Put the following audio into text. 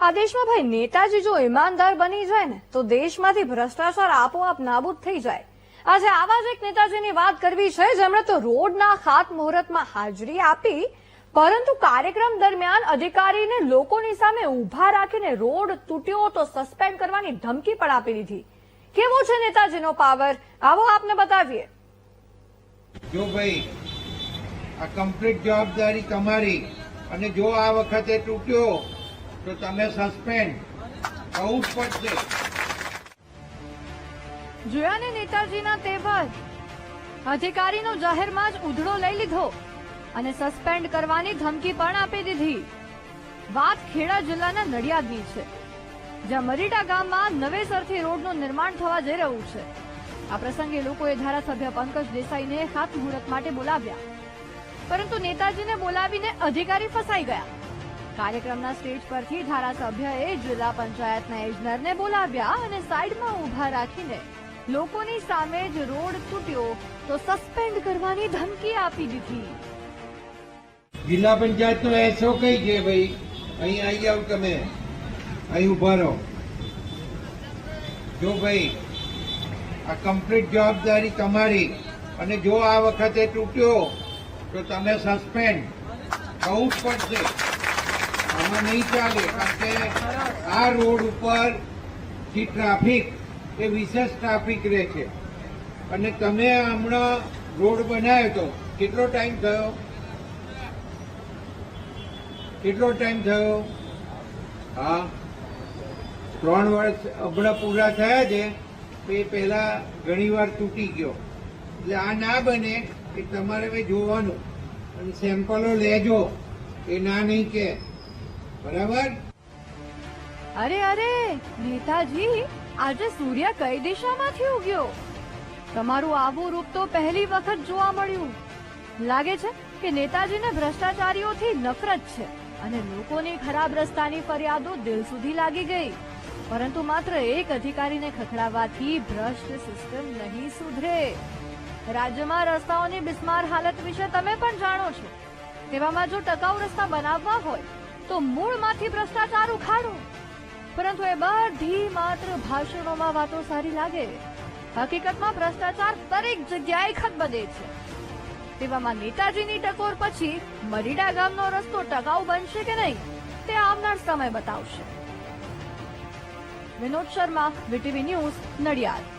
આ દેશમાં ભાઈ નેતાજી જો ઈમાનદાર બની જાય ને, તો દેશમાંથી ભ્રષ્ટાચાર આપોઆપ નાબૂદ થઈ જાય. આજે આવા જ એક નેતાજીની વાત કરવી છે, જેમણે તો રોડના ખાત મુહૂર્તમાં હાજરી આપી, પરંતુ કાર્યક્રમ દરમિયાન અધિકારીને લોકોની સામે ઊભા રાખીને રોડ તૂટ્યો તો સસ્પેન્ડ કરવાની ધમકી પણ આપી દીધી. કેવો છે નેતાજીનો પાવર? આવો આપને બતાવીએ. જો ભાઈ, આ કમ્પ્લીટ જવાબદારી તમારી, અને જો આ વખતે તૂટ્યો તો તમે સસ્પેન્ડ થવું જ પડશે. જોયા ને નેતાજીના તેવર અધિકારીનો જાહેરમાં જ ઉધડો લઈ લીધો અને સસ્પેન્ડ કરવાની ધમકી પણ આપી દીધી. વાત ખેડા જિલ્લાના નડિયાદની છે, જ્યાં મરીડા ગામમાં નવેસરથી રોડનું નિર્માણ થવા જઈ રહ્યું છે. આ પ્રસંગે લોકોએ ધારાસભ્ય પંકજ દેસાઈને ખાતમુહૂર્ત માટે બોલાવ્યા. પરંતુ નેતાજીને બોલાવીને અધિકારી ફસાઈ ગયા. કાર્યક્રમના સ્ટેજ પરથી ધારાસભ્યએ જિલ્લા પંચાયતના એજનરને બોલાવ્યા અને સાઈડમાં ઊભા રાખીને લોકોની સામે જ રોડ તૂટ્યો તો સસ્પેન્ડ કરવાની ધમકી આપી દીધી. જિલ્લા પંચાયતનો એસો કઈ છે ભાઈ? અહીં આવી જાવ તમે. અહીં ઊભા રહો. જો ભાઈ, આ કમ્પ્લીટ જવાબદારી તમારી અને જો આ વખતે તૂટ્યો તો તમે સસ્પેન્ડ. કહું જ પડશે. આમાં નહીં ચાલે, કારણ કે આ રોડ ઉપરથી ટ્રાફિક, એ વિશેષ ટ્રાફિક રહે છે. અને તમે હમણાં રોડ બનાવ્યો તો, કેટલો ટાઈમ થયો? કેટલો ટાઈમ થયો? હા. ત્રણ વર્ષ હમણાં પૂરા થયા છે એ પહેલા ઘણી વાર તૂટી ગયો. એટલે આ ના બને એ તમારે જોવાનું. અને સેમ્પલો લેજો. એ ના નહીં કે. બરાબર? અરે અરે, નેતાજી, આજે સૂર્ય કઈ દિશામાંથી ઉગ્યો? તમારું આવું રૂપ તો પહેલી વખત જોવા મળ્યું. લાગે છે કે નેતાજીને ભ્રષ્ટાચારીઓથી નફરત છે અને લોકોની ખરાબ રસ્તાની ફરિયાદો દિલ સુધી લાગી ગઈ. પરંતુ માત્ર એક અધિકારીને ખખડાવવાથી ભ્રષ્ટ સિસ્ટમ નહીં સુધરે. રાજ્યમાં રસ્તાઓની બિસ્માર હાલત વિશે તમે પણ જાણો છો. તેવામાં જો ટકાઉ રસ્તા બનાવવા હોય તો મૂળમાંથી ભ્રષ્ટાચાર ઉખાડો. પરંતુ એ બધી માત્ર ભાષણોમાં વાતો સારી લાગે. હકીકતમાં ભ્રષ્ટાચાર દરેક જગ્યાએ ખતબદે છે. તેવામાં નેતાજીની ટકોર પછી મરીડા ગામનો રસ્તો ટકાઉ બનશે કે નહીં, તે આવનાર સમય બતાવશે. Vinod Sharma, VTV news Nadiad.